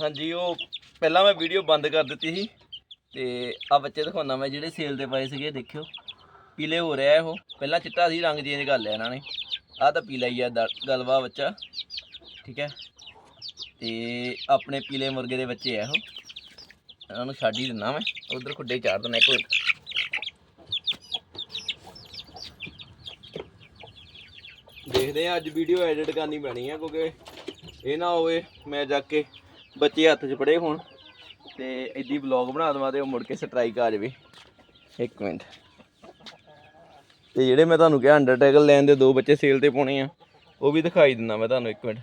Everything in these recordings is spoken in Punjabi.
ਹਾਂਜੀ, ਉਹ ਪਹਿਲਾਂ ਮੈਂ ਵੀਡੀਓ ਬੰਦ ਕਰ ਦਿੱਤੀ ਸੀ ਤੇ ਆ ਬੱਚੇ ਦਿਖਾਉਣਾ ਮੈਂ, ਜਿਹੜੇ ਸੇਲ ਤੇ ਪਏ ਸੀਗੇ, ਦੇਖਿਓ। ਪੀਲੇ ਹੋ ਰਿਹਾ ਇਹ ਉਹ। ਪਹਿਲਾਂ ਚਿੱਟਾ ਸੀ, ਰੰਗ ਚੇਂਜ ਕਰ ਲਿਆ ਇਹਨਾਂ ਨੇ। ਆ ਤਾਂ ਪੀਲਾ ਹੀ ਆ, ਦ- ਗਲਵਾ ਬੱਚਾ। ਠੀਕ ਹੈ। ਤੇ ਆਪਣੇ ਪੀਲੇ ਮੁਰਗੇ ਦੇ ਬੱਚੇ ਆ ਉਹ। ਇਹਨਾਂ ਨੂੰ ਛੱਡ ਹੀ ਦਿੰਦਾ ਮੈਂ। ਉਧਰ ਖੁੱਡੇ ਚਾੜ ਦਿੰਦਾ ਇੱਕ ਦੇਖਦੇ ਆ ਅੱਜ ਵੀਡੀਓ ਐਡਿਟ ਕਰਨੀ ਪੈਣੀ ਆ, ਕਿਉਂਕਿ ਇਹ ਨਾ ਹੋਵੇ, ਮੈਂ ਜਾ ਕੇ ਬੱਚੇ ਹੱਥ 'ਚ ਫੜੇ ਹੋਣ ਤੇ ਐਡੀ ਵਲੌਗ ਬਣਾ ਦਵਾਂ ਤੇ ਉਹ ਮੁੜ ਕੇ ਸਟ੍ਰਾਈਕ ਆ ਜਾਵੇ। ਇੱਕ ਮਿੰਟ। ਤੇ ਜਿਹੜੇ ਮੈਂ ਤੁਹਾਨੂੰ ਕਿਹਾ ਅੰਡਰਟੇਕਲ ਲੈਣ ਦੇ ਦੋ ਬੱਚੇ ਸੇਲ ਤੇ ਪਾਉਣੇ ਆ, ਉਹ ਵੀ ਦਿਖਾਈ ਦਿੰਦਾ ਮੈਂ ਤੁਹਾਨੂੰ ਇੱਕ ਮਿੰਟ।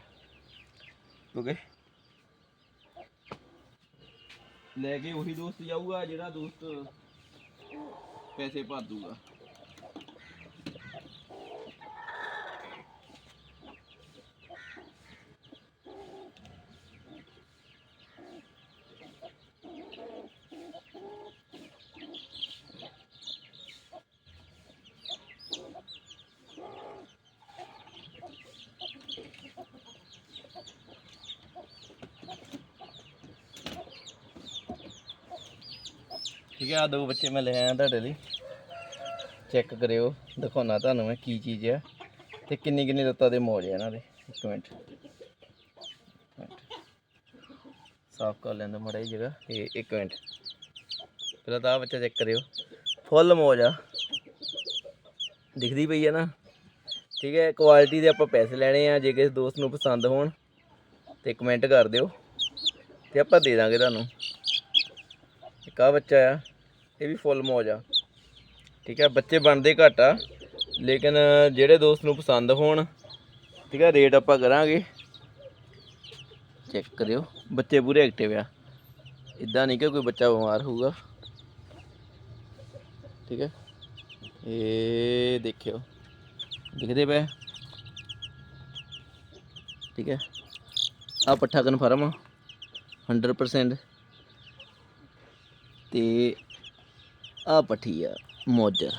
ਓਕੇ ਲੈ ਕੇ ਉਹੀ ਦੋਸਤ ਜਾਊਗਾ ਜਿਹੜਾ ਦੋਸਤ ਪੈਸੇ ਭਰ ਦੂਗਾ। ਠੀਕ ਆ ਦੋ ਬੱਚੇ ਮੈਂ ਲੈ ਆਇਆ ਤੁਹਾਡੇ ਲਈ। ਚੈੱਕ ਕਰਿਓ, ਦਿਖਾਉਣਾ ਤੁਹਾਨੂੰ ਮੈਂ ਕੀ ਚੀਜ਼ ਆ। ਤੇ ਕਿੰਨੀ ਕਿੰਨੀ ਲੱਤਾਂ ਦੇ ਮੋਜ ਆ ਇਹਨਾਂ ਦੇ। ਇੱਕ ਮਿੰਟ। ਸਾਫ਼ ਕਰ ਲੈਂਦਾ ਮੜਾ ਜਗ੍ਹਾ। ਇਹ ਇੱਕ ਮਿੰਟ। ਪਹਿਲਾਂ ਤਾਂ ਆ ਬੱਚਾ ਚੈੱਕ ਕਰਿਓ। ਫੁੱਲ ਮੋਜ ਆ। ਦਿਖਦੀ ਪਈ ਆ ਨਾ। ਠੀਕ ਹੈ ਕੁਆਲਿਟੀ ਦੇ ਆਪਾਂ ਪੈਸੇ ਲੈਣੇ ਆ, ਜੇ ਕਿਸੇ ਦੋਸਤ ਨੂੰ ਪਸੰਦ ਹੋਣ। ਤੇ ਕਮੈਂਟ ਕਰ ਦਿਓ। ਤੇ ਆਪਾਂ ਦੇ ਦਾਂਗੇ ਤੁਹਾਨੂੰ। ਇੱਕ ਆ ਬੱਚਾ ਆ। ਇਹ ਵੀ ਫੁੱਲ ਮੌਜ ਆ। ਠੀਕ ਹੈ ਬੱਚੇ ਬਣਦੇ ਘੱਟ ਆ, ਲੇਕਿਨ ਜਿਹੜੇ ਦੋਸਤ ਨੂੰ ਪਸੰਦ ਹੋਣ, ਠੀਕ ਹੈ ਰੇਟ ਆਪਾਂ ਕਰਾਂਗੇ। ਚੈੱਕ ਕਰਿਓ, ਬੱਚੇ ਪੂਰੇ ਐਕਟਿਵ ਆ। ਇਦਾਂ ਨਹੀਂ ਕਿ ਕੋਈ ਬੱਚਾ ਬਿਮਾਰ ਹੋਊਗਾ। ਠੀਕ ਹੈ ਇਹ ਦੇਖਿਓ, ਦਿਖਦੇ ਪਏ? ਠੀਕ ਹੈ ਆ ਪੱਠਾ ਕਨਫਰਮ ਆ 100% ਤੇ ਆ ਪੱਠੀ ਆ ਮੋਜਰ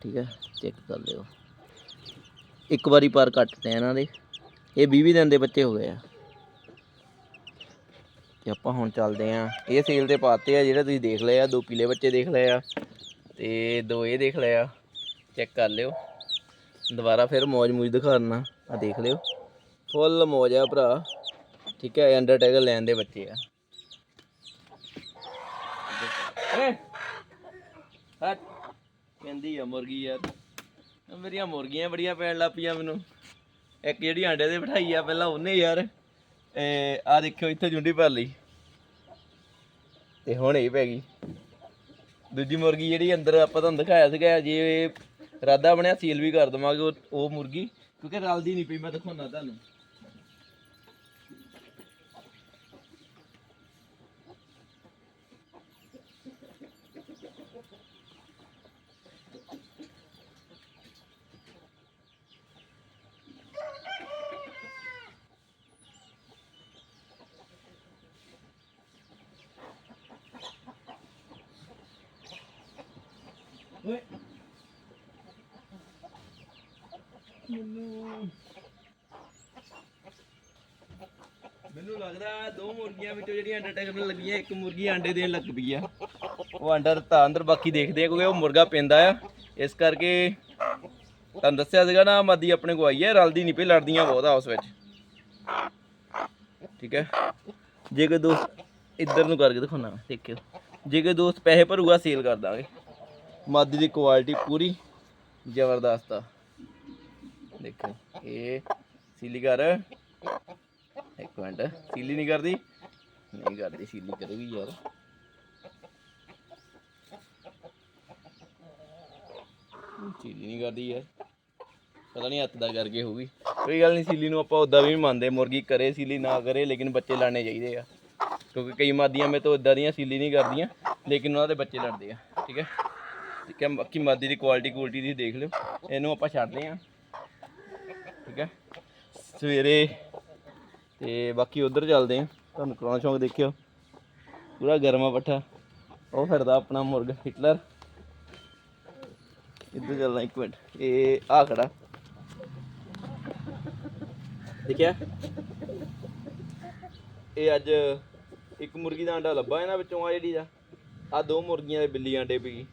ਠੀਕ ਹੈ ਚੈੱਕ ਕਰ ਲਿਓ। ਇੱਕ ਵਾਰੀ ਪਰ ਕੱਟਦੇ ਆ ਇਹਨਾਂ ਦੇ। ਇਹ 20 ਦਿਨ ਦੇ ਬੱਚੇ ਹੋ ਗਏ ਆ। ਤੇ ਆਪਾਂ ਹੁਣ ਚੱਲਦੇ ਆ। ਇਹ ਸੇਲ ਤੇ ਪਾਤੇ ਆ, ਜਿਹੜਾ ਤੁਸੀਂ ਦੇਖ ਲਿਆ ਦੋ ਪੀਲੇ ਬੱਚੇ ਦੇਖ ਲਏ ਆ, ਤੇ ਦੋ ਇਹ ਦੇਖ ਲਏ ਆ। ਚੈੱਕ ਕਰ ਲਿਓ। ਦੁਬਾਰਾ ਫਿਰ ਮੌਜ ਮੂਜ ਦਿਖਾਉਣਾ। ਆ ਦੇਖ ਲਿਓ। ਫੁੱਲ ਮੌਜ ਆ ਭਰਾ। ਠੀਕ ਹੈ ਅੰਡਰਟੇਕਰ ਲੈਣ ਦੇ ਬੱਚੇ ਆ। ਏ ਹਟ। ਕਹਿੰਦੀ ਆ ਮੁਰਗੀ ਯਾਰ। ਮੇਰੀਆਂ ਮੁਰਗੀਆਂ ਬੜੀਆਂ ਪੈਣ ਲੱਗ ਪਈਆਂ ਮੈਨੂੰ। ਇੱਕ ਜਿਹੜੀ ਆਂਡੇ ਦੇ ਬਿਠਾਈ ਆ, ਪਹਿਲਾਂ ਉਹਨੇ ਯਾਰ ਆ ਦੇਖਿਓ ਇੱਥੇ ਜੁੰਡੀ ਭਰ ਲਈ। ਤੇ ਹੁਣ ਇਹ ਪੈ ਗਈ। ਦੂਜੀ ਮੁਰਗੀ ਜਿਹੜੀ ਅੰਦਰ ਆਪਾਂ ਤੁਹਾਨੂੰ ਦਿਖਾਇਆ ਸੀਗਾ, ਜੇ ਰਾਦਾ ਬਣਿਆ, ਸੀਲ ਵੀ ਕਰ ਦਵਾਂਗੇ ਉਹ ਉਹ ਮੁਰਗੀ, ਕਿਉਂਕਿ ਰਲਦੀ ਨਹੀਂ ਪਈ, ਮੈਂ ਦਿਖਾਉਣਾ ਤੁਹਾਨੂੰ। ਓਏ। ਮੈਨੂੰ ਮੈਨੂੰ ਲੱਗਦਾ ਦੋ ਮੁਰਗੀਆਂ ਵਿੱਚੋਂ ਜਿਹੜੀਆਂ ਅੰਡਾ ਟੇਕਣ ਲੱਗੀਆਂ, ਇੱਕ ਮੁਰਗੀ ਆਂਡੇ ਦੇਣ ਲੱਗ ਪਈ ਆ। ਉਹ ਅੰਡਾ ਤਾਂ ਅੰਦਰ ਬਾਕੀ ਦੇਖਦੇ ਆ, ਕਿਉਂਕਿ ਉਹ ਮੁਰਗਾ ਪੈਂਦਾ ਆ। ਇਸ ਕਰਕੇ ਤੁਹਾਨੂੰ ਦੱਸਿਆ ਸੀਗਾ ਨਾ, ਮਾਦੀ ਆਪਣੇ ਕੋ ਆਈ ਹੈ ਰਲਦੀ ਨਹੀਂ ਪਈ, ਲੜਦੀਆਂ ਬਹੁਤ ਆ ਉਸ ਵਿੱਚ। ਠੀਕ ਹੈ ਜੇ ਕੋਈ ਦੋਸਤ ਇੱਧਰ ਨੂੰ ਕਰਕੇ ਦਿਖਾਉਣਾ, ਦੇਖਿਓ। ਜੇ ਕੋਈ ਦੋਸਤ ਪੈਸੇ ਭਰੂਗਾ ਸੇਲ ਕਰ ਦਾਂਗੇ। ਮਾਦੀ ਦੀ ਕੁਆਲਿਟੀ ਪੂਰੀ ਜ਼ਬਰਦਸਤ ਆ। ਦੇਖੋ, ਇਹ ਸੀਲੀ ਕਰ ਇੱਕ ਮਿੰਟ, ਸੀਲੀ ਨਹੀਂ ਕਰਦੀ। ਨਹੀਂ ਕਰਦੀ, ਸੀਲੀ ਕਰੂਗੀ ਯਾਰ। ਸੀਲੀ ਨਹੀਂ ਕਰਦੀ ਯਾਰ। ਪਤਾ ਨਹੀਂ ਹੱਥ ਦਾ ਕਰਕੇ ਹੋਊਗੀ। ਕੋਈ ਗੱਲ ਨਹੀਂ, ਸੀਲੀ ਨੂੰ ਆਪਾਂ ਉਦਾਂ ਵੀ ਮੰਨਦੇ ਮੁਰਗੀ ਕਰੇ ਸੀਲੀ ਨਾ ਕਰੇ, ਲੇਕਿਨ ਬੱਚੇ ਲੜਨੇ ਚਾਹੀਦੇ ਆ। ਕਿਉਂਕਿ ਕਈ ਮਾਦੀਆਂ ਮੇ ਤੋਂ ਇਦਾਂ ਦੀਆਂ ਸੀਲੀ ਨਹੀਂ ਕਰਦੀਆਂ, ਲੇਕਿਨ ਉਹਨਾਂ ਦੇ ਬੱਚੇ ਲੜਦੇ ਆ, ਠੀਕ ਹੈ? ਠੀਕ ਹੈ ਬਾਕੀ ਮਾਦੀ ਦੀ ਕੁਆਲਿਟੀ ਕੁਆਲਿਟੀ ਦੀ ਦੇਖ ਲਿਓ। ਇਹਨੂੰ ਆਪਾਂ ਛੱਡਦੇ ਆ। ਠੀਕ ਹੈ? ਸਵੇਰੇ ਤੇ ਬਾਕੀ ਉਧਰ ਚੱਲਦੇ ਆ। ਤੁਹਾਨੂੰ ਕਰਾਉਣਾ ਸ਼ੌਂਕ ਦੇਖਿਓ। ਪੂਰਾ ਗਰਮਾ ਪੱਠਾ। ਉਹ ਫਿਰਦਾ ਆਪਣਾ ਮੁਰਗਾ ਹਿਟਲਰ ਇੱਧਰ ਚੱਲਣਾ ਇੱਕ ਮਿੰਟ। ਇਹ ਆ ਖੜਾ। ਦੇਖਿਆ? ਇਹ ਅੱਜ ਇੱਕ ਮੁਰਗੀ ਦਾ ਆਂਡਾ ਲੱਭਾ ਇਹਨਾਂ ਵਿੱਚੋਂ ਆ ਜਿਹੜੀ ਦਾ ਆ ਦੋ ਮੁਰਗੀਆਂ ਦੇ ਬਿੱਲੀ ਆਂਡੇ ਪਈ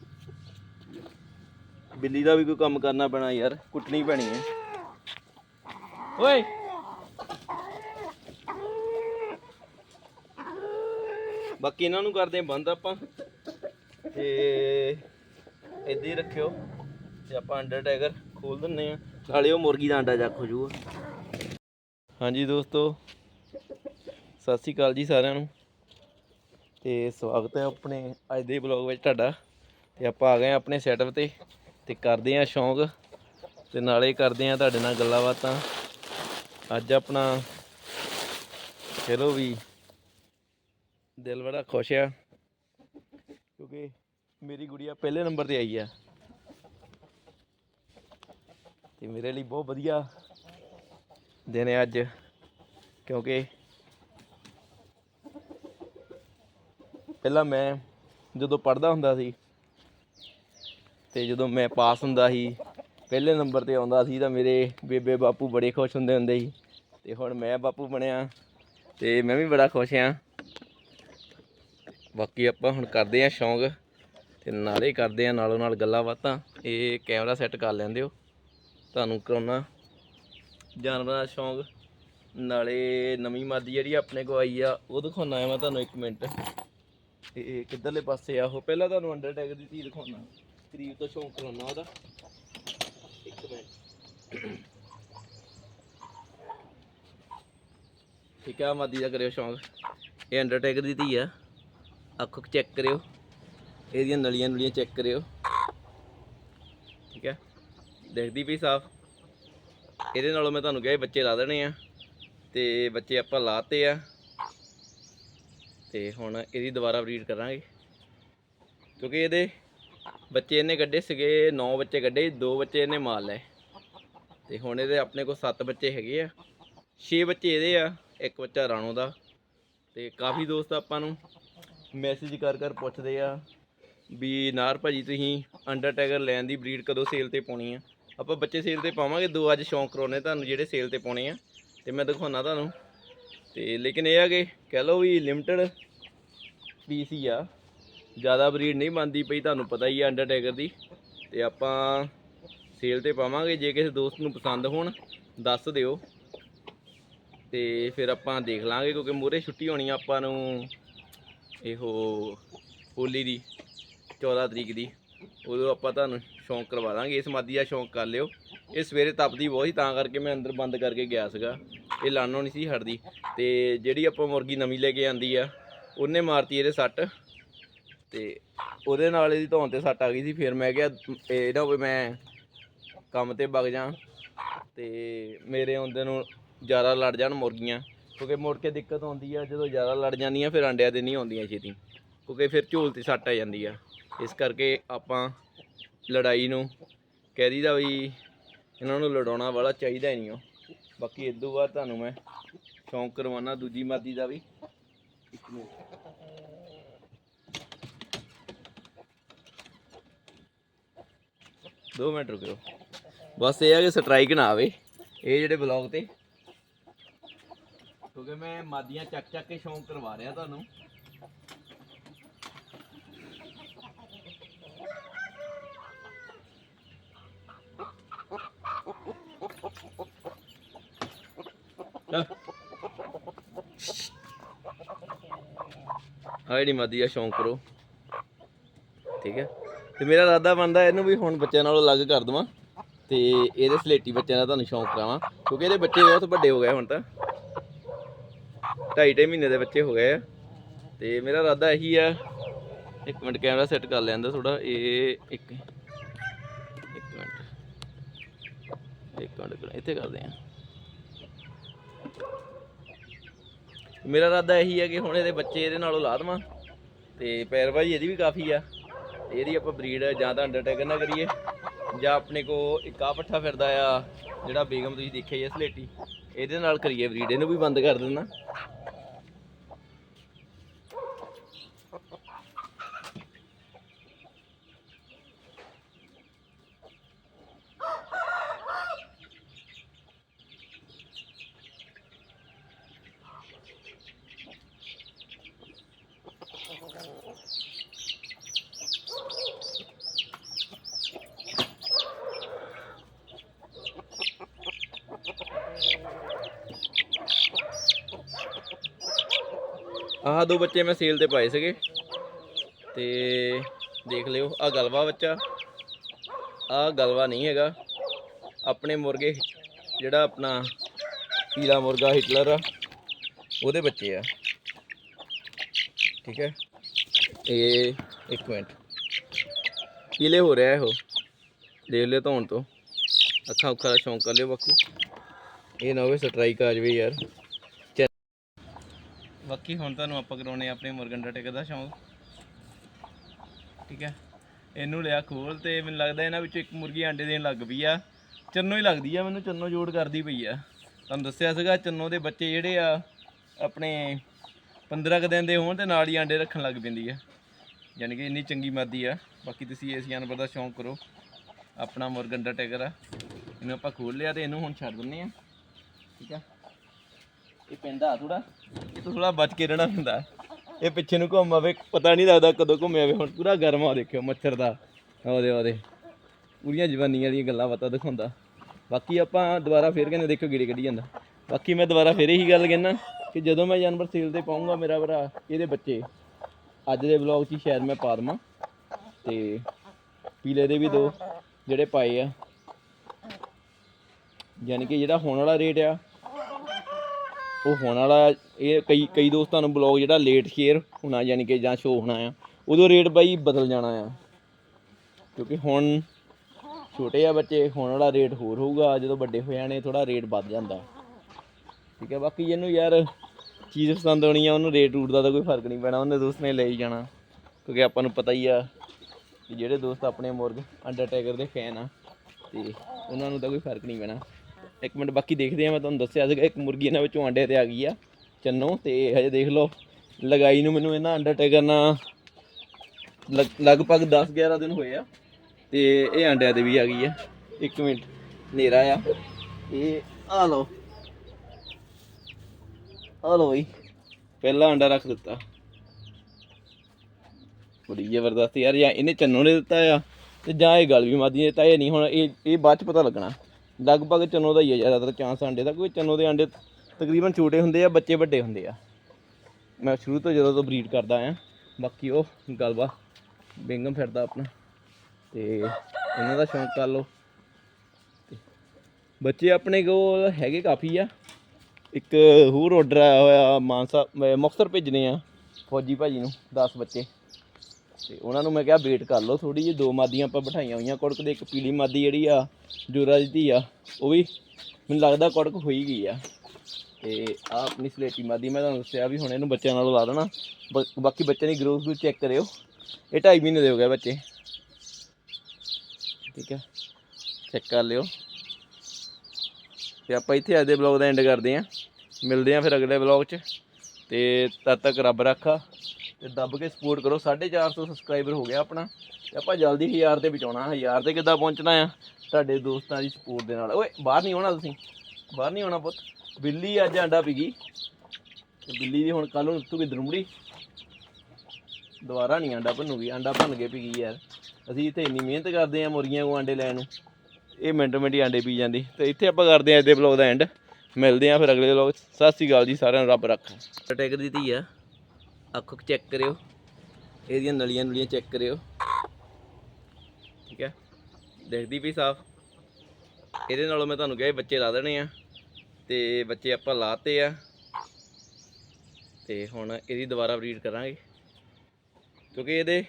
ਬਿੱਲੀ ਦਾ ਵੀ ਕੋਈ ਕੰਮ ਕਰਨਾ ਪੈਣਾ ਯਾਰ ਕੁੱਟਣੀ ਪੈਣੀ ਹੈ। ਓਏ। ਬਾਕੀ ਇਹਨਾਂ ਨੂੰ ਕਰਦੇ ਬੰਦ ਆਪਾਂ। ਤੇ ਇੱਦਾਂ ਹੀ ਰੱਖਿਓ ਤੇ ਆਪਾਂ ਅੰਡਰ ਟਾਈਗਰ ਖੋਲ ਦਿੰਨੇ ਆ ਨਾਲੇ ਉਹ ਮੁਰਗੀ ਦਾ ਅੰਡਾ ਜੱਖ ਹੋ ਜਾਊਗਾ। ਹਾਂਜੀ ਦੋਸਤੋ ਸਤਿ ਸ਼੍ਰੀ ਅਕਾਲ ਜੀ ਸਾਰਿਆਂ ਨੂੰ। ਤੇ ਸਵਾਗਤ ਹੈ ਆਪਣੇ ਅੱਜ ਦੇ ਬਲੌਗ ਵਿੱਚ ਤੁਹਾਡਾ। ਤੇ ਆਪਾਂ ਆ ਗਏ ਆਪਣੇ ਸੈਟਅਪ ਤੇ। ਤੇ ਕਰਦੇ ਹਾਂ ਸ਼ੌਂਕ ਤੇ ਨਾਲੇ ਕਰਦੇ ਹਾਂ ਤੁਹਾਡੇ ਨਾਲ ਗੱਲਾਂ ਬਾਤਾਂ। ਅੱਜ ਆਪਣਾ ਚਲੋ ਵੀ ਦਿਲ ਬੜਾ ਖੁਸ਼ ਆ, ਕਿਉਂਕਿ ਮੇਰੀ ਗੁੜੀਆ ਪਹਿਲੇ ਨੰਬਰ ਤੇ ਆਈ ਆ। ਤੇ ਮੇਰੇ ਲਈ ਬਹੁਤ ਵਧੀਆ ਦਿਨ ਹੈ ਅੱਜ, ਕਿਉਂਕਿ ਪਹਿਲਾਂ ਮੈਂ ਜਦੋਂ ਪੜਦਾ ਹੁੰਦਾ ਸੀ ਤੇ ਜਦੋਂ ਮੈਂ ਪਾਸ ਹੁੰਦਾ ਸੀ, ਪਹਿਲੇ ਨੰਬਰ ਤੇ ਆਉਂਦਾ ਸੀ ਤਾਂ ਮੇਰੇ ਬੇਬੇ ਬਾਪੂ ਬੜੇ ਖੁਸ਼ ਹੁੰਦੇ ਹੁੰਦੇ ਸੀ। ਤੇ ਹੁਣ ਮੈਂ ਬਾਪੂ ਬਣਿਆ, ਤੇ ਮੈਂ ਵੀ ਬੜਾ ਖੁਸ਼ ਹਾਂ। ਬਾਕੀ ਆਪਾਂ ਹੁਣ ਕਰਦੇ ਆਂ ਸ਼ੌਂਕ, ਤੇ ਨਾਲੇ ਕਰਦੇ ਆਂ ਨਾਲੋਂ ਨਾਲ ਗੱਲਾਂ ਬਾਤਾਂ। ਇਹ ਕੈਮਰਾ ਸੈੱਟ ਕਰ ਲੈਂਦੇ ਹੋ। ਤੁਹਾਨੂੰ ਕਰਾਉਣਾ ਜਾਨਵਰਾਂ ਦਾ ਸ਼ੌਂਕ। ਨਾਲੇ ਨਵੀਂ ਮਾਦੀ ਜਿਹੜੀ ਆਪਣੇ ਕੋ ਆਈ ਆ, ਉਹ ਦਿਖਾਉਣਾ ਆ ਮੈਂ ਤੁਹਾਨੂੰ ਇੱਕ ਮਿੰਟ। ਇਹ ਕਿੱਧਰਲੇ ਪਾਸੇ ਆ? ਉਹ ਪਹਿਲਾਂ ਤੁਹਾਨੂੰ ਅੰਡਰਟੇਕਰ ਦੀ ਧੀ ਦਿਖਾਉਣਾ। ਕਰੀਬ ਤੋਂ ਸ਼ੌਂਕ ਕਰਾਉਣਾ ਉਹਦਾ। ਇੱਕ ਮਿੰਟ। ਠੀਕ ਆ, ਮਾਦੀ ਦਾ ਕਰਿਓ ਸ਼ੌਂਕ। ਇਹ ਅੰਡਰਟੇਕਰ ਦੀ ਧੀ ਆ। ਅੱਖ ਚੈੱਕ ਕਰਿਓ। ਇਹਦੀਆਂ ਨਲੀਆਂ ਨਲੀਆਂ ਚੈੱਕ ਕਰਿਓ। ਠੀਕ ਹੈ ਦੇਖਦੀ ਵੀ ਸਾਫ਼। ਇਹਦੇ ਨਾਲੋਂ ਮੈਂ ਤੁਹਾਨੂੰ ਕਿਹਾ ਬੱਚੇ ਲਾ ਦੇਣੇ ਆ। ਤੇ ਬੱਚੇ ਆਪਾਂ ਲਾਤੇ ਆ। ਤੇ ਹੁਣ ਇਹਦੀ ਦੁਬਾਰਾ ਬਰੀਡ ਕਰਾਂਗੇ। ਕਿਉਂਕਿ ਇਹਦੇ ਬੱਚੇ ਇਹਨੇ ਕੱਢੇ ਸੀਗੇ 9 ਬੱਚੇ ਕੱਢੇ, ਦੋ ਬੱਚੇ ਇਹਨੇ ਮਾਰ ਲਏ। ਤੇ ਹੁਣ ਇਹਦੇ ਆਪਣੇ ਕੋਲ 7 ਬੱਚੇ ਹੈਗੇ ਆ। 6 ਬੱਚੇ ਇਹਦੇ ਆ, ਇੱਕ ਬੱਚਾ ਰਾਣੋ ਦਾ। ਤੇ ਕਾਫੀ ਦੋਸਤ ਆਪਾਂ ਨੂੰ। ਮੈਸੇਜ ਕਰ ਕਰ ਪੁੱਛਦੇ ਆ ਵੀ, ਨਾਰ ਭਾਜੀ, ਤੁਸੀਂ ਅੰਡਰ ਟਾਈਗਰ ਲੈਣ ਦੀ ਬਰੀਡ ਕਦੋਂ ਸੇਲ ਤੇ ਪਾਉਣੀ ਆ? ਆਪਾਂ ਬੱਚੇ ਸੇਲ ਤੇ ਪਾਵਾਂਗੇ, ਦੋ ਅੱਜ ਸ਼ੌਂਕ ਕਰਾਉਣੇ ਤੁਹਾਨੂੰ ਜਿਹੜੇ ਸੇਲ ਤੇ ਪਾਉਣੇ ਆ। ਤੇ ਮੈਂ ਦਿਖਾਉਣਾ ਤੁਹਾਨੂੰ। ਤੇ ਲੇਕਿਨ ਇਹ ਆ ਕਿ ਕਹਿ ਲਓ ਵੀ ਲਿਮਟਿਡ ਪੀਸ ਹੀ ਆ। ਜ਼ਿਆਦਾ ਬਰੀਡ ਨਹੀਂ ਬਣਦੀ ਪਈ, ਤੁਹਾਨੂੰ ਪਤਾ ਹੀ ਆ ਅੰਡਰ ਟਾਈਗਰ ਦੀ। ਤੇ ਆਪਾਂ ਸੇਲ ਤੇ ਪਾਵਾਂਗੇ, ਜੇ ਕਿਸੇ ਦੋਸਤ ਨੂੰ ਪਸੰਦ ਹੋਣ, ਦੱਸ ਦਿਓ। ਤੇ ਫਿਰ ਆਪਾਂ ਦੇਖ ਲਾਂਗੇ, ਕਿਉਂਕਿ ਮੂਹਰੇ ਛੁੱਟੀ ਹੋਣੀ ਆ ਆਪਾਂ ਨੂੰ ਇਹੋ ਹੋਲੀ ਦੀ 14 ਤਰੀਕ ਦੀ। ਉਦੋਂ ਆਪਾਂ ਤੁਹਾਨੂੰ ਸ਼ੌਂਕ ਕਰਵਾ ਦਾਂਗੇ, ਇਸ ਮਾਦੀ ਦਾ ਸ਼ੌਂਕ ਕਰ ਲਿਓ। ਇਹ ਸਵੇਰੇ ਤਪਦੀ ਬਹੁਤ ਸੀ, ਤਾਂ ਕਰਕੇ ਮੈਂ ਅੰਦਰ ਬੰਦ ਕਰਕੇ ਗਿਆ ਸੀਗਾ। ਇਹ ਲਾਨੋਂ ਨਹੀਂ ਸੀ ਹਟਦੀ। ਤੇ ਜਿਹੜੀ ਆਪਾਂ ਮੁਰਗੀ ਨਵੀਂ ਲੈ ਕੇ ਆਂਦੀ ਆ, ਉਹਨੇ ਮਾਰਤੀ ਇਹਦੇ ਸੱਟ। ਤੇ ਉਹਦੇ ਨਾਲ ਇਹਦੀ ਧੌਣ ਤੇ ਸੱਟ ਆ ਗਈ ਸੀ। ਫਿਰ ਮੈਂ ਕਿਹਾ, ਇਹ ਨਾ ਹੋਵੇ ਮੈਂ ਕੰਮ ਤੇ ਵਗ ਜਾ ਤੇ ਮੇਰੇ ਆਉਂਦੇ ਨੂੰ ਜ਼ਿਆਦਾ ਲੜ ਜਾਣ ਮੁਰਗੀਆਂ, ਕਿਉਂਕਿ ਮੁੜ ਕੇ ਦਿੱਕਤ ਆਉਂਦੀ ਆ, ਜਦੋਂ ਜ਼ਿਆਦਾ ਲੜ ਜਾਂਦੀਆਂ ਫਿਰ ਅੰਡਿਆਂ ਤੇ ਨਹੀਂ ਆਉਂਦੀਆਂ ਛੇਤੀ, ਕਿਉਂਕਿ ਫਿਰ ਝੋਲ ਤੇ ਸੱਟ ਆ ਜਾਂਦੀ ਆ। ਇਸ ਕਰਕੇ ਆਪਾਂ ਲੜਾਈ ਨੂੰ ਕਹਿ ਦਈਦਾ ਵੀ ਇਹਨਾਂ ਨੂੰ ਲੜਾਉਣਾ ਵਾਲਾ ਚਾਹੀਦਾ ਹੀ ਨਹੀਂ ਉਹ। ਬਾਕੀ ਇਦੋਂ ਬਾਅਦ ਤੁਹਾਨੂੰ ਮੈਂ ਸ਼ੌਂਕ ਕਰਵਾਉਣਾ, ਦੂਜੀ ਮਾਦੀ ਦਾ ਵੀ। ਇੱਕ ਮਿੰਟ ਦੋ ਮਿੰਟ ਰੁਕਿਓ। ਬਸ ਇਹ ਆ ਕਿ ਸਟ੍ਰਾਈਕ ਨਾ ਆਵੇ। ਇਹ ਜਿਹੜੇ ਬਲੌਗ ਤੇ। ਕਿਉਂਕਿ ਮੈਂ ਮਾਦੀਆਂ ਚੱਕ ਚੱਕ ਕੇ ਸ਼ੌਂਕ ਕਰਵਾ ਰਿਹਾ ਤੁਹਾਨੂੰ। ਚੱਲ। ਆਹ ਜਿਹੜੀ ਮਾਦੀ ਆ, ਸ਼ੌਂਕ ਕਰੋ। ਠੀਕ ਹੈ? ਤੇ ਮੇਰਾ ਇਰਾਦਾ ਬਣਦਾ ਇਹਨੂੰ ਵੀ ਹੁਣ ਬੱਚਿਆਂ ਨਾਲੋਂ ਅਲੱਗ ਕਰ ਦਵਾਂ ਤੇ ਇਹਦੇ ਸਲੇਟੀ ਬੱਚਿਆਂ ਦਾ ਤੁਹਾਨੂੰ ਸ਼ੌਂਕ ਕਰਾਵਾਂ, ਕਿਉਂਕਿ ਇਹਦੇ ਬੱਚੇ ਬਹੁਤ ਵੱਡੇ ਹੋ ਗਏ ਹੁਣ ਤਾਂ। ਢਾਈ ਢਾਈ ਮਹੀਨੇ ਦੇ ਬੱਚੇ ਹੋ ਗਏ ਆ। ਤੇ ਮੇਰਾ ਇਰਾਦਾ ਇਹੀ ਆ, ਇੱਕ ਮਿੰਟ ਕੈਮਰਾ ਸੈੱਟ ਕਰ ਲੈਂਦਾ ਥੋੜਾ ਇਹ ਇੱਕ ਇੱਕ ਮਿੰਟ ਇੱਕ ਮਿੰਟ ਇੱਥੇ ਕਰਦੇ ਆ। ਮੇਰਾ ਇਰਾਦਾ ਇਹੀ ਆ ਕਿ ਹੁਣ ਇਹਦੇ ਬੱਚੇ ਇਹਦੇ ਨਾਲੋਂ ਲਾ ਦੇਵਾਂ, ਤੇ ਪੈਰਵਾਈ ਇਹਦੀ ਵੀ ਕਾਫੀ ਆ। ਇਹਦੀ ਆਪਾਂ ਬਰੀਡ ਜਾਂ ਤਾਂ ਅੰਡਰਟੇਕਰ ਨਾ ਕਰੀਏ, ਜਾਂ ਆਪਣੇ ਕੋ ਇੱਕ ਆ ਪੱਠਾ ਫਿਰਦਾ ਆ ਜਿਹੜਾ ਬੇਗਮ ਤੁਸੀਂ ਦੇਖਿਆ ਹੀ ਆ ਸਲੇਟੀ, ਇਹਦੇ ਨਾਲ ਕਰੀਏ ਬਰੀਡ, ਇਹਨੂੰ ਵੀ ਬੰਦ ਕਰ ਦਿੰਦਾ। ਦੋ ਬੱਚੇ ਮੈਂ ਸੇਲ ਤੇ ਪਾਏ ਸੀਗੇ। ਤੇ ਦੇਖ ਲਿਓ ਆ ਗਲਵਾ ਬੱਚਾ। ਆ ਗਲਵਾ ਨਹੀਂ ਹੈਗਾ। ਆਪਣੇ ਮੁਰਗੇ, ਜਿਹੜਾ ਆਪਣਾ ਪੀਲਾ ਮੁਰਗਾ ਹਿਟਲਰ ਆ, ਉਹਦੇ ਬੱਚੇ ਆ। ਠੀਕ ਹੈ? ਇਹ ਇੱਕ ਮਿੰਟ। ਪੀਲੇ ਹੋ ਰਿਹਾ ਇਹੋ। ਦੇਖ ਲਿਓ ਧੋਣ ਤੋਂ। ਅੱਖਾਂ ਉੱਖਾਂ ਦਾ ਸ਼ੌਂਕ ਕਰ ਲਿਓ ਬਾਕੀ। ਇਹ ਨਾ ਹੋਵੇ ਸਟ੍ਰਾਈਕ ਆ ਜਾਵੇ ਯਾਰ। ਬਾਕੀ ਹੁਣ ਤੁਹਾਨੂੰ ਆਪਾਂ ਕਰਾਉਣੇ ਆ ਆਪਣੇ ਮੁਰਗਨ ਦਾ ਟਿਕ ਦਾ ਸ਼ੌਂਕ। ਠੀਕ ਹੈ? ਇਹਨੂੰ ਲਿਆ ਖੋਲ ਤੇ ਮੈਨੂੰ ਲੱਗਦਾ ਇਹਨਾਂ ਵਿੱਚੋਂ ਇੱਕ ਮੁਰਗੀ ਆਂਡੇ ਦੇਣ ਲੱਗ ਪਈ ਆ। ਚੰਨੋ ਹੀ ਲੱਗਦੀ ਆ, ਮੈਨੂੰ ਚੰਨੋ ਜੋੜ ਕਰਦੀ ਪਈ ਆ। ਤੁਹਾਨੂੰ ਦੱਸਿਆ ਸੀਗਾ ਚੰਨੋ ਦੇ ਬੱਚੇ ਜਿਹੜੇ ਆ, ਆਪਣੇ 15 ਕੁ ਦਿਨ ਦੇ ਹੋਣ ਤੇ ਨਾਲ ਹੀ ਆਂਡੇ ਰੱਖਣ ਲੱਗ ਪੈਂਦੀ ਆ। ਯਾਨੀ ਕਿ ਇੰਨੀ ਚੰਗੀ ਮਾਦੀ ਆ। ਬਾਕੀ ਤੁਸੀਂ ਇਸ ਜਾਨਵਰ ਦਾ ਸ਼ੌਂਕ ਕਰੋ। ਆਪਣਾ ਮੁਰਗਨ ਦਾ ਟਿਗਰ ਆ। ਇਹਨੂੰ ਆਪਾਂ ਖੋਲ ਲਿਆ ਤੇ ਇਹਨੂੰ ਹੁਣ ਛੱਡ ਦਿੰਨੇ ਆ। ਠੀਕ ਆ? ਇਹ ਪੈਂਦਾ ਥੋੜਾ ਇਹ ਤੋਂ ਥੋੜਾ ਬਚ ਕੇ ਰਹਿਣਾ ਪੈਂਦਾ ਇਹ ਪਿੱਛੇ ਨੂੰ ਘੁੰਮ ਆਵੇ, ਪਤਾ ਨਹੀਂ ਲੱਗਦਾ ਕਦੋਂ ਘੁੰਮਿਆ ਆਵੇ। ਹੁਣ ਪੂਰਾ ਗਰਮ ਆ, ਦੇਖਿਓ ਮੱਛਰ ਦਾ। ਉਹਦੇ ਉਹਦੇ ਪੂਰੀਆਂ ਜਵਾਨੀਆਂ ਦੀਆਂ ਗੱਲਾਂ ਬਾਤਾਂ ਦਿਖਾਉਂਦਾ। ਬਾਕੀ ਆਪਾਂ ਦੁਬਾਰਾ ਫੇਰ ਕਹਿੰਦੇ ਦੇਖੋ ਗੇੜੀ ਕੱਢੀ ਜਾਂਦਾ। ਬਾਕੀ ਮੈਂ ਦੁਬਾਰਾ ਫੇਰ ਇਹੀ ਗੱਲ ਕਹਿਣਾ ਕਿ ਜਦੋਂ ਮੈਂ ਜਾਨਵਰ ਸੇਲ ਤੇ ਪਾਉਂਗਾ ਮੇਰਾ ਭਰਾ, ਇਹਦੇ ਬੱਚੇ, ਅੱਜ ਦੇ ਵਲੌਗ 'ਚ ਹੀ ਸ਼ਾਇਦ ਮੈਂ ਪਾ ਦੇਵਾਂ। ਤੇ ਪੀਲੇ ਦੇ ਵੀ ਦੋ ਜਿਹੜੇ ਪਾਏ ਆ। ਯਾਨੀ ਕਿ ਜਿਹੜਾ ਹੋਣ ਵਾਲਾ ਰੇਟ ਆ ਉਹ ਹੋਣ ਵਾਲਾ ਇਹ ਕਈ ਕਈ ਦੋਸਤਾਂ ਨੂੰ ਬਲੌਗ ਜਿਹੜਾ ਲੇਟ ਸ਼ੇਅਰ ਹੋਣਾ ਯਾਨੀ ਕਿ ਜਾਂ ਸ਼ੋ ਹੋਣਾ ਆ ਉਦੋਂ ਰੇਟ ਬਾਈ ਬਦਲ ਜਾਣਾ ਆ। ਕਿਉਂਕਿ ਹੁਣ ਛੋਟੇ ਆ ਬੱਚੇ, ਹੋਣ ਵਾਲਾ ਰੇਟ ਹੋਰ ਹੋਊਗਾ, ਜਦੋਂ ਵੱਡੇ ਹੋ ਜਾਣੇ ਥੋੜਾ ਰੇਟ ਵੱਧ ਜਾਂਦਾ। ਠੀਕ ਹੈ ਬਾਕੀ ਇਹਨੂੰ ਯਾਰ ਚੀਜ਼ ਪਸੰਦ ਆਉਣੀ ਆ, ਉਹਨੂੰ ਰੇਟ ਰੂਟ ਦਾ ਤਾਂ ਕੋਈ ਫ਼ਰਕ ਨਹੀਂ ਪੈਣਾ, ਉਹਨੇ ਦੋਸਤ ਨੇ ਲੈ ਹੀ ਜਾਣਾ। ਕਿਉਂਕਿ ਆਪਾਂ ਨੂੰ ਪਤਾ ਹੀ ਆ ਕਿ ਜਿਹੜੇ ਦੋਸਤ ਆਪਣੇ ਮੁਰਗ ਅੰਡਰਟੇਕਰ ਦੇ ਫੈਨ ਆ, ਤੇ ਉਹਨਾਂ ਨੂੰ ਤਾਂ ਕੋਈ ਫ਼ਰਕ ਨਹੀਂ ਪੈਣਾ। ਇੱਕ ਮਿੰਟ ਬਾਕੀ ਦੇਖਦੇ ਆ ਮੈਂ ਤੁਹਾਨੂੰ ਦੱਸਿਆ ਸੀਗਾ, ਇੱਕ ਮੁਰਗੀ ਇਹਨਾਂ ਵਿੱਚੋਂ ਅੰਡੇ ਤੇ ਆ ਗਈ ਆ, ਚੰਨੋ, ਤੇ ਹਜੇ ਦੇਖ ਲਓ, ਲਗਾਈ ਨੂੰ ਮੈਨੂੰ ਇਹਨਾਂ ਅੰਡਰਟੇਕਰ ਨਾਲ ਲਗ- ਲਗਭਗ 10 11 ਦਿਨ ਹੋਏ ਆ, ਤੇ ਇਹ ਆਂਡਿਆਂ ਤੇ ਵੀ ਆ ਗਈ ਆ। ਇੱਕ ਮਿੰਟ, ਹਨੇਰਾ ਆ। ਇਹ ਆ ਲਓ। ਆ ਲਓ ਬਈ, ਪਹਿਲਾ ਅੰਡਾ ਰੱਖ ਦਿੱਤਾ। ਬੜੀ ਜ਼ਬਰਦਸਤ ਯਾਰ, ਜਾਂ ਇਹਨੇ ਚੰਨੋ ਨੇ ਦਿੱਤਾ ਆ, ਤੇ ਜਾਂ ਇਹ ਗੱਲ ਵੀ ਮਾਦੀ ਨੇ ਦਿੱਤਾ ਇਹ ਨਹੀਂ ਹੁਣ, ਇਹ ਇਹ ਬਾਅਦ ਚ ਪਤਾ ਲੱਗਣਾ। ਲਗਭਗ ਚਨੋ ਦਾ ਹੀ ਹੈ ਜ਼ਿਆਦਾਤਰ ਚਾਂਸ ਅੰਡੇ ਦਾ, ਕਿਉਂਕਿ ਚਨੋ ਦੇ ਅੰਡੇ ਤਕਰੀਬਨ ਛੋਟੇ ਹੁੰਦੇ ਆ, ਬੱਚੇ ਵੱਡੇ ਹੁੰਦੇ ਆ। ਮੈਂ ਸ਼ੁਰੂ ਤੋਂ ਜਦੋਂ ਤੋਂ ਬਰੀਡ ਕਰਦਾ ਆ ਬਾਕੀ ਉਹ ਗੱਲਬਾਤ ਬਿੰਗਮ ਫਿਰਦਾ ਆਪਣਾ। ਤੇ ਇਹਨਾਂ ਦਾ ਸ਼ੌਂਕ ਕਰ ਲਓ। ਬੱਚੇ ਆਪਣੇ ਕੋਲ ਹੈਗੇ ਕਾਫੀ ਆ। ਇੱਕ ਹੋਰ ਆਰਡਰ ਆਇਆ ਹੋਇਆ, ਮਾਨਸਾ ਮੁਕਤਸਰ ਭੇਜਣੇ ਆ, ਫੌਜੀ ਭਾਜੀ ਨੂੰ 10 ਬੱਚੇ। ਤੇ ਉਹਨਾਂ ਨੂੰ ਮੈਂ ਕਿਹਾ, ਵੇਟ ਕਰ ਲਓ ਥੋੜੀ ਜਿਹੀ, ਦੋ ਮਾਦੀਆਂ ਆਪਾਂ ਬਿਠਾਈਆਂ ਹੋਈਆਂ, ਕੁੜਕ ਦੇ ਇੱਕ ਪੀਲੀ ਮਾਦੀ ਜਿਹੜੀ ਆ, ਜੋਰਾ ਦੀ ਆ, ਉਹ ਵੀ ਮੈਨੂੰ ਲੱਗਦਾ ਕੁੜਕ ਹੋਈ ਗਈ ਆ। ਤੇ ਆ ਆਪਣੀ ਸਲੇਟੀ ਮਾਦੀ, ਮੈਂ ਤੁਹਾਨੂੰ ਦੱਸਿਆ ਵੀ ਹੁਣ ਇਹਨੂੰ ਬੱਚਿਆਂ ਨਾਲ ਲਾ ਦੇਣਾ। ਬ- ਬਾਕੀ ਬੱਚਿਆਂ ਦੀ ਗਰੋਥ ਨੂੰ ਚੈੱਕ ਕਰਿਓ। ਇਹ 2.5 ਮਹੀਨੇ ਦੇ ਹੋ ਗਏ ਬੱਚੇ। ਠੀਕ ਹੈ ਚੈੱਕ ਕਰ ਲਿਓ। ਤੇ ਆਪਾਂ ਇੱਥੇ ਅੱਜ ਦੇ ਵਲੌਗ ਦਾ ਐਂਡ ਕਰਦੇ ਹਾਂ ਮਿਲਦੇ ਹਾਂ ਫਿਰ ਅਗਲੇ ਵਲੌਗ 'ਚ। ਤੇ ਤਦ ਤੱਕ ਰੱਬ ਰੱਖਾ। ਤੇ ਦੱਬ ਕੇ ਸਪੋਰਟ ਕਰੋ। 450 ਸਬਸਕ੍ਰਾਈਬਰ ਹੋ ਗਿਆ ਆਪਣਾ। ਤੇ ਆਪਾਂ ਜਲਦੀ 1000 ਤੇ ਪਹੁੰਚਾਉਣਾ 1000 ਤੇ ਕਿੱਦਾਂ ਪਹੁੰਚਣਾ ਆ? ਤੁਹਾਡੇ ਦੋਸਤਾਂ ਦੀ ਸਪੋਰਟ ਦੇ ਨਾਲ। ਓਏ, ਬਾਹਰ ਨਹੀਂ ਆਉਣਾ ਤੁਸੀਂ? ਬਾਹਰ ਨਹੀਂ ਆਉਣਾ ਪੁੱਤ? ਬਿੱਲੀ ਅੱਜ ਆਂਡਾ ਪੀ ਗਈ। ਤੇ ਬਿੱਲੀ ਦੀ ਹੁਣ ਕੱਲ ਨੂੰ ਉੱਤੋਂ ਦਰਮੜੀ ਦੁਬਾਰਾ ਨਹੀਂ ਆਂਡਾ ਭੰਨੂਗੀ। ਆਂਡਾ ਭੰਨ ਕੇ ਪੀ ਗਈ ਯਾਰ। ਅਸੀਂ ਇੱਥੇ ਇੰਨੀ ਮਿਹਨਤ ਕਰਦੇ ਆ ਮੁਰਗੀਆਂ ਕੋ ਆਂਡੇ ਲੈਣ ਨੂੰ। ਇਹ ਮਿੰਟ ਮਿੰਟ ਹੀ ਆਂਡੇ ਪੀ ਜਾਂਦੀ। ਤੇ ਇੱਥੇ ਆਪਾਂ ਕਰਦੇ ਆ ਅੱਜ ਦੇ ਵਲੌਗ ਦਾ ਐਂਡ ਮਿਲਦੇ ਆ ਫਿਰ ਅਗਲੇ ਵਲੌਗ ਸਤਿ ਸ੍ਰੀ ਅਕਾਲ ਜੀ ਸਾਰਿਆਂ ਨੂੰ। ਰੱਬ ਰੱਖਾ। ਟੈਕ ਦੀ ਧੀ ਆ। ਅੱਖ ਚੈੱਕ ਕਰਿਓ। ਇਹਦੀਆਂ ਨਲੀਆਂ ਨਲੀਆਂ ਚੈੱਕ ਕਰਿਓ। ਠੀਕ ਹੈ? ਦੇਖਦੀ ਵੀ ਸਾਫ਼। ਇਹਦੇ ਨਾਲੋਂ ਮੈਂ ਤੁਹਾਨੂੰ ਕਿਹਾ ਬੱਚੇ ਲਾ ਦੇਣੇ ਆ। ਤੇ ਬੱਚੇ ਆਪਾਂ ਲਾਤੇ ਆ। ਤੇ ਹੁਣ ਇਹਦੀ ਦੁਬਾਰਾ ਬਰੀਡ ਕਰਾਂਗੇ। ਕਿਉਂਕਿ ਇਹਦੇ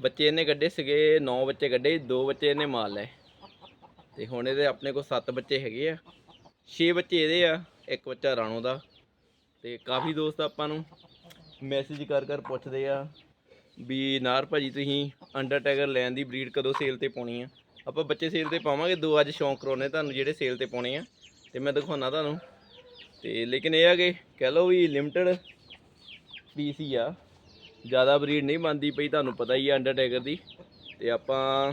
ਬੱਚੇ ਇਹਨੇ ਕੱਢੇ ਸੀਗੇ 9 ਬੱਚੇ ਕੱਢੇ, ਦੋ ਬੱਚੇ ਇਹਨੇ ਮਾਰ ਲਏ। ਤੇ ਹੁਣ ਇਹਦੇ ਆਪਣੇ ਕੋਲ 7 ਬੱਚੇ ਹੈਗੇ ਆ। 6 ਬੱਚੇ ਇਹਦੇ ਆ, ਇੱਕ ਬੱਚਾ ਰਾਣੋ ਦਾ। ਤੇ ਕਾਫੀ ਦੋਸਤ ਆਪਾਂ ਨੂੰ। ਮੈਸੇਜ ਕਰ ਕਰ ਪੁੱਛਦੇ ਆ ਵੀ ਨਾਰ ਭਾਜੀ, ਤੁਸੀਂ ਅੰਡਰ ਅੰਡਰਟੇਕਰ ਲੈਣ ਦੀ ਬਰੀਡ ਕਦੋਂ ਸੇਲ ਤੇ ਪਾਉਣੀ ਆ? ਆਪਾਂ ਬੱਚੇ ਸੇਲ ਤੇ ਪਾਵਾਂਗੇ, ਦੋ ਅੱਜ ਸ਼ੌਂਕ ਕਰਾਉਣੇ ਤੁਹਾਨੂੰ ਜਿਹੜੇ ਸੇਲ ਤੇ ਪਾਉਣੇ ਆ, ਤੇ ਮੈਂ ਦਿਖਾਉਣਾ ਤੁਹਾਨੂੰ। ਤੇ ਲੇਕਿਨ ਇਹ ਆ ਕਿ ਕਹਿ ਲਓ ਵੀ ਲਿਮਟਿਡ ਪੀਸ ਹੀ ਆ। ਜ਼ਿਆਦਾ ਬਰੀਡ ਨਹੀਂ ਬਣਦੀ ਪਈ, ਤੁਹਾਨੂੰ ਪਤਾ ਹੀ ਆ ਅੰਡਰ ਅੰਡਰਟੇਕਰ ਦੀ। ਤੇ ਆਪਾਂ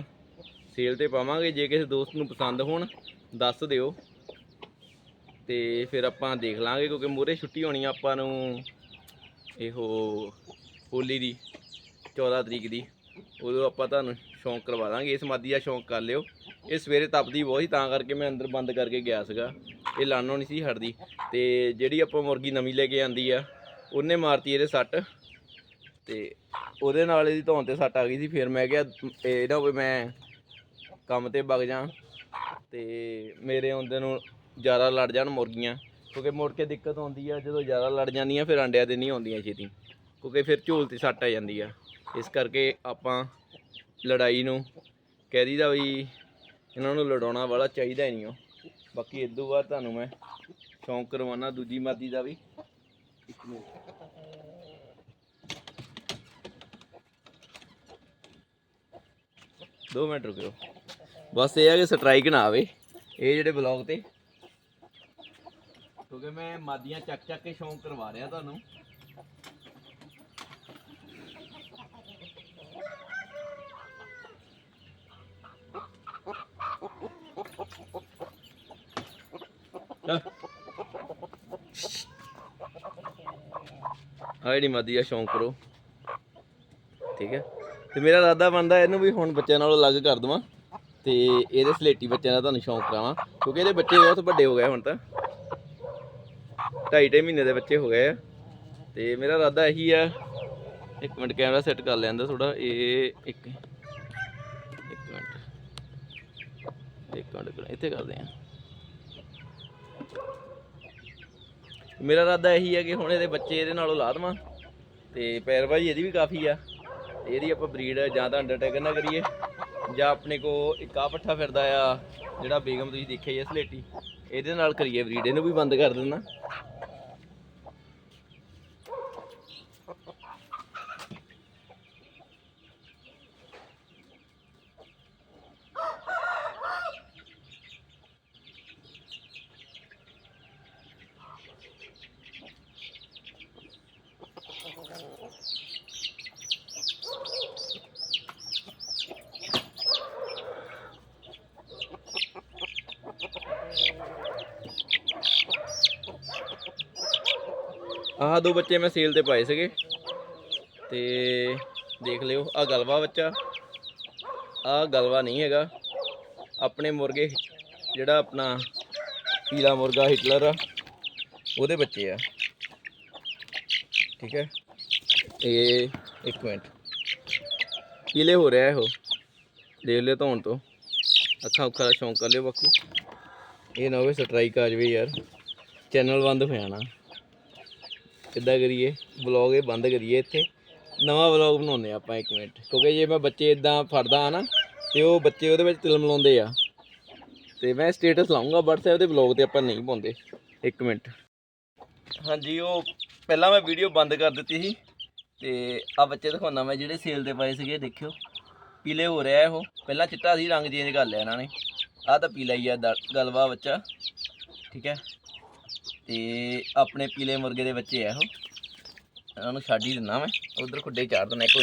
ਸੇਲ ਤੇ ਪਾਵਾਂਗੇ, ਜੇ ਕਿਸੇ ਦੋਸਤ ਨੂੰ ਪਸੰਦ ਹੋਣ, ਦੱਸ ਦਿਓ। ਤੇ ਫਿਰ ਆਪਾਂ ਦੇਖ ਲਾਂਗੇ, ਕਿਉਂਕਿ ਮੂਰੇ ਛੁੱਟੀ ਹੋਣੀ ਆ, ਆਪਾਂ ਨੂੰ ਇਹੋ ਹੋਲੀ ਦੀ 14 ਤਰੀਕ ਦੀ। ਉਦੋਂ ਆਪਾਂ ਤੁਹਾਨੂੰ ਸ਼ੌਂਕ ਕਰਵਾ ਦਾਂਗੇ। ਇਸ ਮਾਦੀ ਦਾ ਸ਼ੌਂਕ ਕਰ ਲਿਓ। ਇਹ ਸਵੇਰੇ ਤਪਦੀ ਬਹੁਤ ਸੀ, ਤਾਂ ਕਰਕੇ ਮੈਂ ਅੰਦਰ ਬੰਦ ਕਰਕੇ ਗਿਆ ਸੀਗਾ। ਇਹ ਲਾਨੋਂ ਨਹੀਂ ਸੀ ਹਟਦੀ। ਤੇ ਜਿਹੜੀ ਆਪਾਂ ਮੁਰਗੀ ਨਵੀਂ ਲੈ ਕੇ ਆਂਦੀ ਆ, ਉਹਨੇ ਮਾਰਤੀ ਇਹਦੇ ਸੱਟ। ਤੇ ਉਹਦੇ ਨਾਲ ਇਹਦੀ ਧੌਣ ਤੇ ਸੱਟ ਆ ਗਈ ਸੀ। ਫਿਰ ਮੈਂ ਕਿਹਾ, ਇਹ ਨਾ ਮੈਂ ਕੰਮ ਤੇ ਵਗ ਜਾ। ਤੇ ਮੇਰੇ ਆਉਂਦੇ ਨੂੰ ਜ਼ਿਆਦਾ ਲੜ ਜਾਣ ਮੁਰਗੀਆਂ। ਕਿਉਂਕਿ ਮੁੜ ਕੇ ਦਿੱਕਤ ਆਉਂਦੀ ਆ, ਜਦੋਂ ਜ਼ਿਆਦਾ ਲੜ ਜਾਂਦੀਆਂ, ਫਿਰ ਅੰਡਿਆਂ ਤੇ ਨਹੀਂ ਆਉਂਦੀਆਂ ਛੇਤੀ। ਕਿਉਂਕਿ ਫਿਰ ਝੋਲ ਤੇ ਸੱਟ ਆ ਜਾਂਦੀ ਆ। ਇਸ ਕਰਕੇ ਆਪਾਂ ਲੜਾਈ ਨੂੰ ਕਹਿ ਦਈਦਾ ਵੀ ਇਹਨਾਂ ਨੂੰ ਲੜਾਉਣਾ ਵਾਲਾ ਚਾਹੀਦਾ ਹੀ ਨਹੀਂ ਉਹ ਬਾਕੀ ਇਦੋਂ ਬਾਅਦ ਤੁਹਾਨੂੰ ਮੈਂ ਸ਼ੌਂਕ ਕਰਵਾਉਣਾ ਦੂਜੀ ਮਾਦੀ ਦਾ ਵੀ। ਦੋ ਮਿੰਟ ਰੁਕਿਓ। ਬਸ ਇਹ ਆ ਕਿ ਸਟ੍ਰਾਈਕ ਨਾ ਆਵੇ। ਇਹ ਜਿਹੜੇ ਬਲੌਗ ਤੇ ਕਿਉਂਕਿ ਮੈਂ ਮਾਦੀਆਂ ਚੱਕ ਚੱਕ ਕੇ ਸ਼ੌਂਕ ਕਰਵਾ ਰਿਹਾ ਤੁਹਾਨੂੰ। ਚੱਲ। ਆਹ ਜਿਹੜੀ ਮਾਦੀ ਆ, ਸ਼ੌਂਕ ਕਰੋ। ਠੀਕ ਹੈ। ਤੇ ਮੇਰਾ ਇਰਾਦਾ ਬਣਦਾ ਇਹਨੂੰ ਵੀ ਹੁਣ ਬੱਚਿਆਂ ਨਾਲੋਂ ਅਲੱਗ ਕਰ ਦਵਾਂ। ਤੇ ਇਹਦੇ ਸਲੇਟੀ ਬੱਚਿਆਂ ਦਾ ਤੁਹਾਨੂੰ ਸ਼ੌਂਕ ਕਰਾਵਾਂ। ਕਿਉਂਕਿ ਇਹਦੇ ਬੱਚੇ ਬਹੁਤ ਵੱਡੇ ਹੋ ਗਏ ਹੁਣ ਤਾਂ। ਢਾਈ ਢਾਈ ਮਹੀਨੇ ਦੇ ਬੱਚੇ ਹੋ ਗਏ ਆ। ਤੇ ਮੇਰਾ ਇਰਾਦਾ ਇਹੀ ਆ, ਇੱਕ ਮਿੰਟ ਕੈਮਰਾ ਸੈੱਟ ਕਰ ਲੈਂਦਾ ਥੋੜਾ ਇਹ ਇੱਕ ਇੱਕ ਮਿੰਟ ਇੱਕ ਮਿੰਟ ਇੱਥੇ ਕਰਦੇ ਆ। ਮੇਰਾ ਇਰਾਦਾ ਇਹੀ ਹੈ ਕਿ ਹੁਣ ਇਹਦੇ ਬੱਚੇ ਇਹਦੇ ਨਾਲੋਂ ਲਾ ਦੇਵਾਂ, ਤੇ ਪੈਰਵਾਈ ਇਹਦੀ ਵੀ ਕਾਫੀ ਆ ਇਹਦੀ ਆਪਾਂ ਬਰੀਡ ਜਾਂ ਤਾਂ ਅੰਡਰਟੇਕਰ ਨਾ ਕਰੀਏ, ਜਾਂ ਆਪਣੇ ਕੋ ਇੱਕ ਆ ਪੱਠਾ ਫਿਰਦਾ ਆ, ਜਿਹੜਾ ਬੇਗਮ ਤੁਸੀਂ ਦੇਖਿਆ ਹੀ ਆ, ਸਲੇਟੀ, ਇਹਦੇ ਨਾਲ ਕਰੀਏ ਬਰੀਡ ਇਹਨੂੰ ਵੀ ਬੰਦ ਕਰ ਦਿੰਦਾ। ਆਹ ਦੋ ਬੱਚੇ ਮੈਂ ਸੇਲ ਤੇ ਪਾਏ ਸੀਗੇ। ਤੇ ਦੇਖ ਲਿਓ ਆ ਗਲਵਾ ਬੱਚਾ। ਆ ਗਲਵਾ ਨਹੀਂ ਹੈਗਾ। ਆਪਣੇ ਮੁਰਗੇ, ਜਿਹੜਾ ਆਪਣਾ ਪੀਲਾ ਮੁਰਗਾ ਹਿਟਲਰ ਆ, ਉਹਦੇ ਬੱਚੇ ਆ। ਠੀਕ ਹੈ? ਇਹ ਇੱਕ ਮਿੰਟ। ਪੀਲੇ ਹੋ ਰਿਹਾ ਇਹੋ। ਦੇਖ ਲਿਓ ਧੋਣ ਤੋਂ। ਅੱਖਾਂ ਉੱਖਾਂ ਦਾ ਸ਼ੌਂਕ ਕਰ ਲਿਓ ਬਾਕੀ। ਇਹ ਨਾ ਹੋਵੇ ਸਟ੍ਰਾਈਕ ਆ ਜਾਵੇ ਯਾਰ। ਚੈਨਲ ਬੰਦ ਹੋ ਜਾਣਾ। ਕਿੱਦਾਂ ਕਰੀਏ? ਵਲੌਗ ਇਹ ਬੰਦ ਕਰੀਏ ਇੱਥੇ। ਨਵਾਂ ਵਲੌਗ ਬਣਾਉਂਦੇ ਆਪਾਂ ਇੱਕ ਮਿੰਟ। ਕਿਉਂਕਿ ਜੇ ਮੈਂ ਬੱਚੇ ਇਦਾਂ ਫੜਦਾ ਹਾਂ ਨਾ, ਤੇ ਉਹ ਬੱਚੇ ਉਹਦੇ ਵਿੱਚ ਤਿਲ ਮਿਲਾਉਂਦੇ ਆ। ਤੇ ਮੈਂ ਸਟੇਟਸ ਲਾਉਂਗਾ WhatsApp ਦੇ ਵਲੌਗ ਤੇ, ਆਪਾਂ ਨਹੀਂ ਪਾਉਂਦੇ। ਇੱਕ ਮਿੰਟ। ਹਾਂਜੀ, ਉਹ ਪਹਿਲਾਂ ਮੈਂ ਵੀਡੀਓ ਬੰਦ ਕਰ ਦਿੱਤੀ ਸੀ। ਤੇ ਆ ਬੱਚੇ ਦਿਖਾਉਣਾ ਮੈਂ, ਜਿਹੜੇ ਸੇਲ ਤੇ ਪਾਏ ਸੀਗੇ, ਦੇਖਿਓ। ਪੀਲੇ ਹੋ ਰਿਹਾ ਇਹ ਉਹ। ਪਹਿਲਾਂ ਚਿੱਟਾ ਸੀ, ਰੰਗ ਚੇਂਜ ਕਰ ਲਿਆ ਇਹਨਾਂ ਨੇ। ਆ ਤਾਂ ਪੀਲਾ ਹੀ ਆ, ਦ- ਗਲਵਾ ਬੱਚਾ। ਠੀਕ ਹੈ। ਤੇ ਆਪਣੇ ਪੀਲੇ ਮੁਰਗੇ ਦੇ ਬੱਚੇ ਆ ਉਹ। ਇਹਨਾਂ ਨੂੰ ਛੱਡ ਹੀ ਦਿੰਦਾ ਮੈਂ। ਉਧਰ ਖੁੱਡੇ ਚਾਰ ਦਿੰਦਾ ਇੱਕ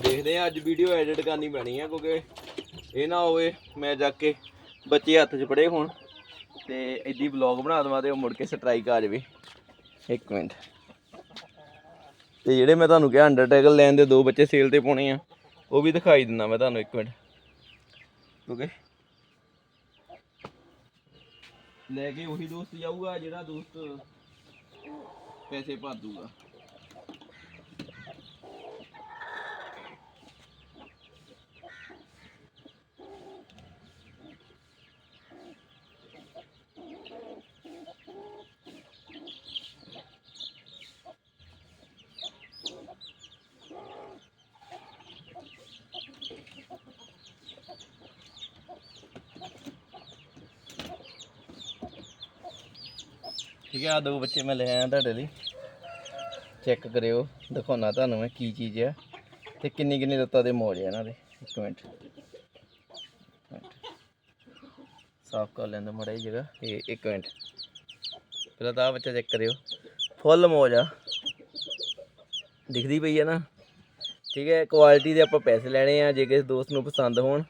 ਦੇਖਦੇ ਆ ਅੱਜ ਵੀਡੀਓ ਐਡਿਟ ਕਰਨੀ ਪੈਣੀ ਆ, ਕਿਉਂਕਿ ਇਹ ਨਾ ਹੋਵੇ, ਮੈਂ ਜਾ ਕੇ ਬੱਚੇ ਹੱਥ 'ਚ ਫੜੇ ਹੋਣ ਤੇ ਐਡੀ ਵਲੌਗ ਬਣਾ ਦਵਾਂ ਤੇ ਉਹ ਮੁੜ ਕੇ ਸਟ੍ਰਾਈਕ ਆ ਜਾਵੇ। ਇੱਕ ਮਿੰਟ। ਤੇ ਜਿਹੜੇ ਮੈਂ ਤੁਹਾਨੂੰ ਕਿਹਾ ਅੰਡਰਟੇਕਲ ਲੈਣ ਦੇ ਦੋ ਬੱਚੇ ਸੇਲ ਤੇ ਪਾਉਣੇ ਆ, ਉਹ ਵੀ ਦਿਖਾਈ ਦਿੰਦਾ ਮੈਂ ਤੁਹਾਨੂੰ ਇੱਕ ਮਿੰਟ। ਓਕੇ। ਲੈ ਕੇ ਉਹੀ ਦੋਸਤ ਜਾਊਗਾ ਜਿਹੜਾ ਦੋਸਤ ਪੈਸੇ ਭਰ ਦੂਗਾ ਠੀਕ ਹੈ ਆ ਦੋ ਬੱਚੇ ਮੈਂ ਲੈ ਆਇਆ ਤੁਹਾਡੇ ਲਈ। ਚੈੱਕ ਕਰਿਓ, ਦਿਖਾਉਣਾ ਤੁਹਾਨੂੰ ਮੈਂ ਕੀ ਚੀਜ਼ ਆ। ਤੇ ਕਿੰਨੀ ਕਿੰਨੀ ਲੱਤਾਂ ਦੇ ਮੌਜ ਆ ਇਹਨਾਂ ਦੇ। ਇੱਕ ਮਿੰਟ। ਸਾਫ਼ ਕਰ ਲੈਂਦਾ ਮੜਾ ਹੀ ਜਗ੍ਹਾ। ਇਹ ਇੱਕ ਮਿੰਟ। ਪਹਿਲਾਂ ਤਾਂ ਆ ਬੱਚਾ ਚੈੱਕ ਕਰਿਓ। ਫੁੱਲ ਮੌਜ ਆ। ਦਿਖਦੀ ਪਈ ਆ ਨਾ। ਠੀਕ ਹੈ ਕੁਆਲਿਟੀ ਦੇ ਆਪਾਂ ਪੈਸੇ ਲੈਣੇ ਆ, ਜੇ ਕਿਸੇ ਦੋਸਤ ਨੂੰ ਪਸੰਦ ਹੋਣ।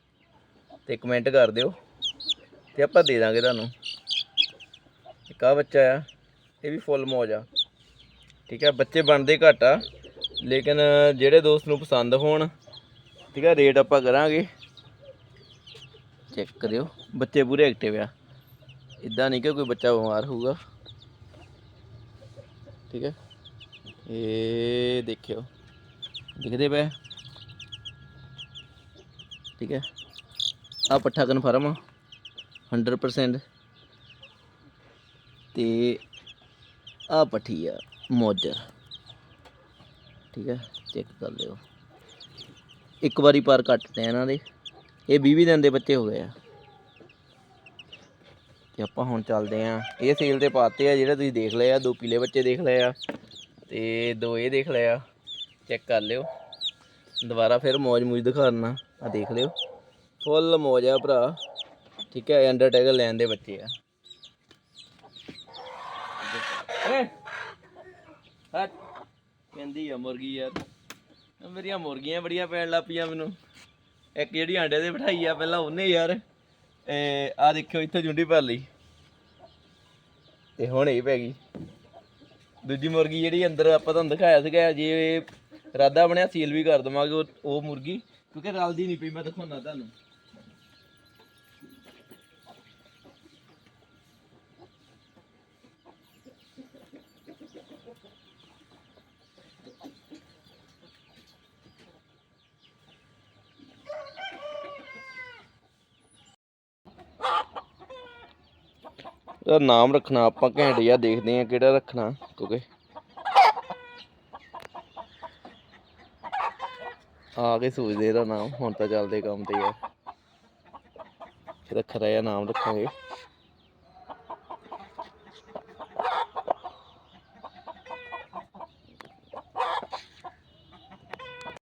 ਤੇ ਕਮੈਂਟ ਕਰ ਦਿਓ। ਤੇ ਆਪਾਂ ਦੇ ਦਾਂਗੇ ਤੁਹਾਨੂੰ। ਇੱਕ ਬੱਚਾ ਆ, ਇਹ ਵੀ ਫੁੱਲ ਮੌਜ ਆ। ਠੀਕ ਹੈ ਬੱਚੇ ਬਣਦੇ ਘੱਟ ਆ, ਲੇਕਿਨ ਜਿਹੜੇ ਦੋਸਤ ਨੂੰ ਪਸੰਦ ਹੋਣ, ਠੀਕ ਆ, ਰੇਟ ਆਪਾਂ ਕਰਾਂਗੇ। ਚੈੱਕ ਕਰਿਓ, ਬੱਚੇ ਪੂਰੇ ਐਕਟਿਵ ਆ। ਇਦਾਂ ਨਹੀਂ ਕਿ ਕੋਈ ਬੱਚਾ ਬਿਮਾਰ ਹੋਊਗਾ। ਠੀਕ ਹੈ ਇਹ ਦੇਖਿਓ, ਦਿਖਦੇ ਪਏ? ਠੀਕ ਹੈ ਆ ਪੱਠਾ ਕਨਫਰਮ ਆ 100% ਤੇ ਆ ਪੱਠੀ ਆ ਮੋਜਰ ਠੀਕ ਹੈ ਚੈੱਕ ਕਰ ਲਿਓ। ਇੱਕ ਵਾਰੀ ਪਰ ਕੱਟਦੇ ਆ ਇਹਨਾਂ ਦੇ। ਇਹ 20 ਦਿਨ ਦੇ ਬੱਚੇ ਹੋ ਗਏ ਆ। ਤੇ ਆਪਾਂ ਹੁਣ ਚੱਲਦੇ ਆ। ਇਹ ਸੇਲ ਤੇ ਪਾਤੇ ਆ, ਜਿਹੜੇ ਤੁਸੀਂ ਦੇਖ ਲਏ ਆ। ਦੋ ਪੀਲੇ ਬੱਚੇ ਦੇਖ ਲਏ ਆ ਤੇ ਦੋ ਇਹ ਦੇਖ ਲਏ ਆ। ਚੈੱਕ ਕਰ ਲਿਓ। ਦੁਬਾਰਾ ਫਿਰ ਮੌਜ ਮੂਜ ਦਿਖਾਉਣਾ। ਆ ਦੇਖ ਲਿਓ। ਫੁੱਲ ਮੌਜ ਆ ਭਰਾ। ਠੀਕ ਹੈ ਅੰਡਰਟੇਕਰ ਲੈਣ ਦੇ ਬੱਚੇ ਆ ਏ ਹਟ। ਕਹਿੰਦੀ ਆ ਮੁਰਗੀ ਯਾਰ। ਮੇਰੀਆਂ ਮੁਰਗੀਆਂ ਬੜੀਆਂ ਪੈਣ ਲੱਗ ਪਈਆਂ ਮੈਨੂੰ। ਇੱਕ ਜਿਹੜੀ ਆਂਡੇ ਤੇ ਬਿਠਾਈ ਆ, ਪਹਿਲਾਂ ਉਹਨੇ ਯਾਰ ਇਹ ਆ ਦੇਖਿਓ ਇੱਥੇ ਜੁੰਡੀ ਭਰ ਲਈ। ਤੇ ਹੁਣ ਇਹ ਪੈ ਗਈ। ਦੂਜੀ ਮੁਰਗੀ ਜਿਹੜੀ ਅੰਦਰ ਆਪਾਂ ਤੁਹਾਨੂੰ ਦਿਖਾਇਆ ਸੀਗਾ, ਜੇ ਰਾਦਾ ਬਣਿਆ, ਸੀਲ ਵੀ ਕਰ ਦਵਾਂਗੇ ਉਹ ਮੁਰਗੀ, ਕਿਉਂਕਿ ਰਲਦੀ ਨਹੀਂ ਪਈ, ਮੈਂ ਦਿਖਾਉਣਾ ਤੁਹਾਨੂੰ। ਇਹਦਾ ਨਾਮ ਰੱਖਣਾ, ਆਪਾਂ ਘੈਂਟ ਜਿਹਾ ਦੇਖਦੇ ਆ ਕਿਹੜਾ ਰੱਖਣਾ, ਕਿਉਂਕਿ ਆ ਕੇ ਸੋਚਦੇ ਇਹਦਾ ਨਾਮ, ਹੁਣ ਤਾਂ ਚੱਲਦੇ ਕੰਮ ਤੇ ਯਾਰ ਇਹਦਾ ਖਰਾ ਜਿਹਾ ਨਾਮ ਰੱਖਾਂਗੇ।